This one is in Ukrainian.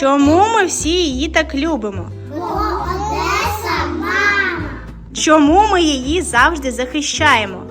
Чому ми всі її так любимо? Бо Одеса мама. Чому ми її завжди захищаємо?